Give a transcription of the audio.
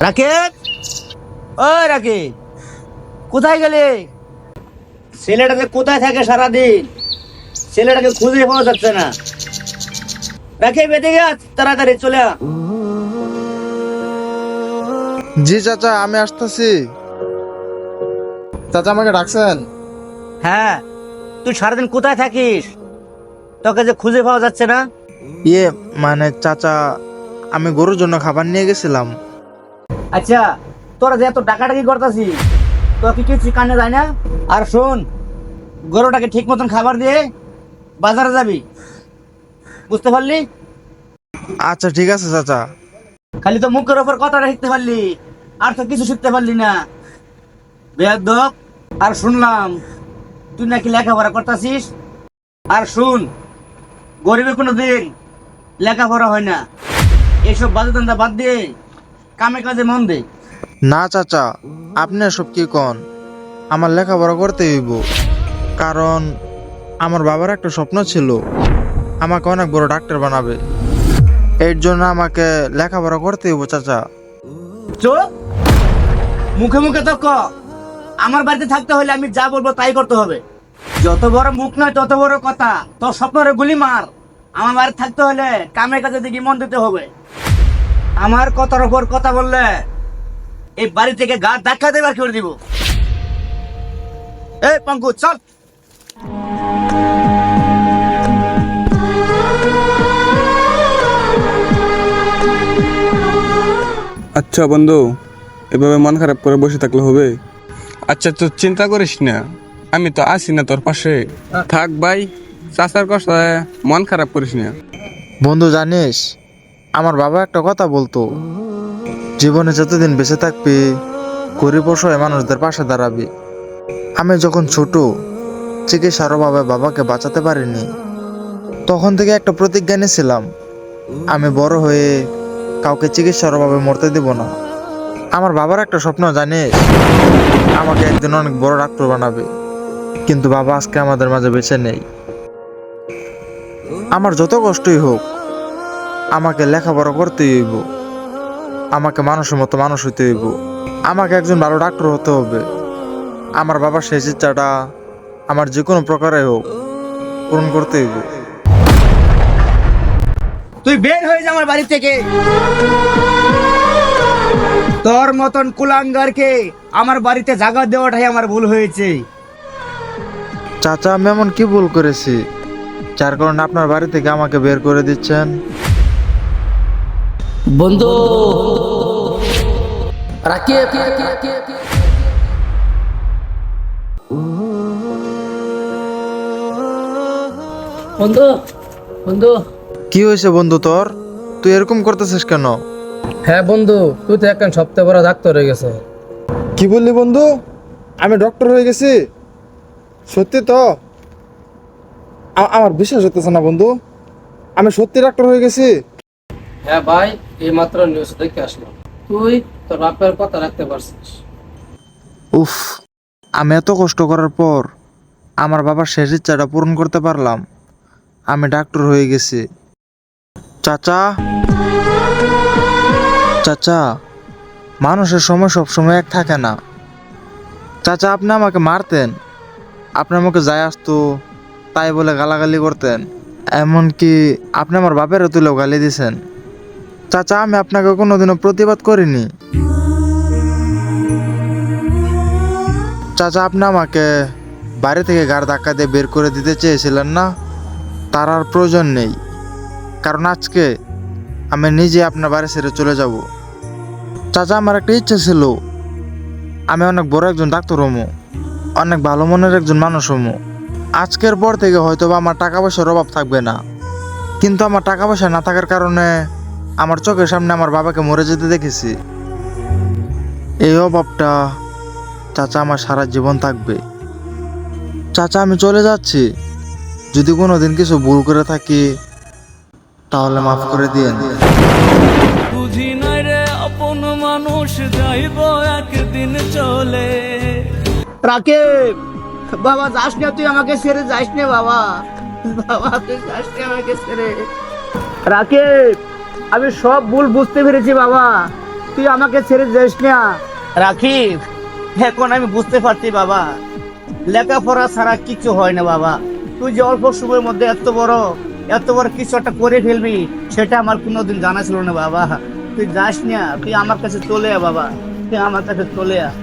রাকেব ও রাকেব কোথায় গেলে? ছেলেটাকে কোথায় থাকে সারাদিন? ছেলেটাকে খুঁজে পাওয়া যাচ্ছে না। রাকেব এদিকে আয়, তাড়াতাড়ি চলে আ। জি চাচা আমি আসতেছি। চাচা আমাকে ডাকছেন? হ্যাঁ তুই সারাদিন কোথায় থাকিস? তোকে যে খুঁজে পাওয়া যাচ্ছে না? ইয়ে মানে চাচা আমি গরুর জন্য খাবার নিয়ে গেছিলাম। আচ্ছা তোরা যে এত ডাকাডাকি করতাছিস তো কি কিছু কানে যায় না? আর শোন গরুটাকে ঠিক মতন খাবার দিয়ে বাজারে যাবি। বুঝতে পারলি? আচ্ছা ঠিক আছে চাচা। খালি তো মুখের ওপর কথাটা শিখতে পারলি আর তো কিছু শিখতে পারলি না। বেয়াদব আর শুনলাম তুই নাকি লেখাপড়া করতাছিস? আর শুন গরিবের কোনো দিন লেখাপড়া হয় না। এইসব বাজে ধান্দা বাদ দিয়ে কামে কাজে মন দে না চাচা আপনি সব কি কন? আমার লেখাপড়া করতে হইব। কারণ আমার বাবার একটা স্বপ্ন ছিল আমাকে অনেক বড় ডাক্তার বানাবে। এর জন্য আমাকে লেখাপড়া করতে হইব চাচা। চুপ মুখে মুখে তো ক আমার বাড়িতে থাকতে হলে আমি যা বলব তাই করতে হবে। যত বড় মুখ নয় তত বড় কথা। তোর স্বপ্নরে গুলি মার। আমার বাড়িতে থাকতে হলে কামের কাছে দিকে মন দিতে হবে। আমার কথার উপর কথা বললে এই বাড়ি থেকে গা ধাক্কা দেবার করে দিব। এই পঙ্কু চল। আচ্ছা বন্ধু এভাবে মন খারাপ করে বসে থাকলে হবে? আচ্ছা তো চিন্তা করিস না। আমি তো আছি না তোর পাশে। থাক ভাই চাচার কষ্ট মন খারাপ করিস না। বন্ধু জানিস আমার বাবা একটা কথা বলতো, জীবনে যতদিন বেঁচে থাকবি, গরিব অসহায় মানুষদের পাশে দাঁড়াবি। আমি যখন ছোট, চিকিৎসার অভাবে বাবাকে বাঁচাতে পারিনি, তখন থেকে একটা প্রতিজ্ঞা নিয়েছিলাম, আমি বড় হয়ে কাউকে চিকিৎসার অভাবে মরতে দেব না। আমার বাবার একটা স্বপ্ন জানিস আমাকে একদিন অনেক বড় ডাক্তার বানাবে। কিন্তু বাবা আজকে আমাদের মাঝে বেঁচে নেই। আমার যত কষ্টই হোক আমাকে লেখাপড়া করতে হইব। আমাকে মানুষের মতো মানুষ হইতে হইব। আমাকে একজন ভালো ডাক্তার হতে হবে। আমার বাবার শেষ ইচ্ছাটা আমার যে কোনো প্রকারে হোক পূরণ করতে হইব। তুই বের হয়ে যা আমার বাড়ি থেকে। তোর মতন কুলাঙ্গারকে আমার বাড়িতে জায়গা দেওয়াটাই আমার ভুল হয়েছে। চাচা আমি এমন কি ভুল করেছি? যার কারণে আপনার বাড়ি থেকে আমাকে বের করে দিচ্ছেন? বন্ধু। রাকিব। বন্ধু বন্ধু। কি হয়েছে বন্ধু তোর? তুই এরকম করতেছিস কেন? হ্যাঁ বন্ধু তুই তো একখান সপ্তাহ বড় ডাক্তার হয়ে গেছে। কি বললি বন্ধু? আমি ডক্টর হয়ে গেছি। সত্যি তো? আমার বিশ্বাস হতেছে না বন্ধু। আমি সত্যি ডাক্তার হয়ে গেছি। হ্যাঁ ভাই এই মাত্র নিউজ দেখে আসলাম। তুই তোর বাপের কথা রাখতে পারছিস। উফ, আমি এত কষ্ট করার পর আমার বাবার শেষ ইচ্ছাটা পূরণ করতে পারলাম। আমি ডাক্তার হয়ে গেছি। চাচা চাচা, মানুষের সময় সব সময় এক থাকে না। চাচা, আপনি আমাকে মারতেন। আপনি আমাকে যায় আসতো, তাই বলে গালাগালি করতেন। এমনকি আপনি আমার বাপেরও তুলেও গালি দিছেন। চাচা, আমি আপনাকে কোনোদিনও প্রতিবাদ করিনি। চাচা, আপনি আমাকে বাড়ি থেকে গাড় ধাক্কা দিয়ে বের করে দিতে চেয়েছিলেন না? তার আর প্রয়োজন নেই। কারণ আজকে আমি নিজে আপনার বাড়ি ছেড়ে চলে যাব। চাচা, আমার একটা ইচ্ছে ছিল। আমি অনেক বড় একজন ডাক্তার হমো। অনেক ভালো মনের একজন মানুষ হমো। আজকের পর থেকে হয়তো আমার টাকা পয়সার অভাব থাকবে না। কিন্তু আমার টাকা পয়সা না থাকার কারণে আমার চোখের সামনে আমার বাবাকে মরে যেতে দেখেছি। এই অভাবটা চাচা আমার সারা জীবন থাকবে। চাচা আমি চলে যাচ্ছি। যদি কোনো দিন কিছু ভুল করে থাকি তাহলে মাফ করে দিয়ে বুঝি নাই রে আপন মানুষ যাইব একদিন চলে। রাকেব বাবা যাস না তুই আমাকে ছেড়ে যাস না বাবা। বাবা তুই যাস না আমাকে ছেড়ে। রাকেব আমি সব ভুল বুঝতে পেরেছি, বাবা। তুই আমাকে ছেড়ে যাস না। রাখিব এখন আমি বুঝতে পারছি, বাবা। লেখাপড়া ছাড়া কিছু হয় না, বাবা। তুই যে অল্প সময়ের মধ্যে এত বড় এত বড় কিছু একটা করে ফেলবি, সেটা আমার কোনোদিন জানা ছিল না, বাবা। তুই যাস না, তুই আমার কাছে চলে আ বাবা। তুই আমার কাছে চলে আয়।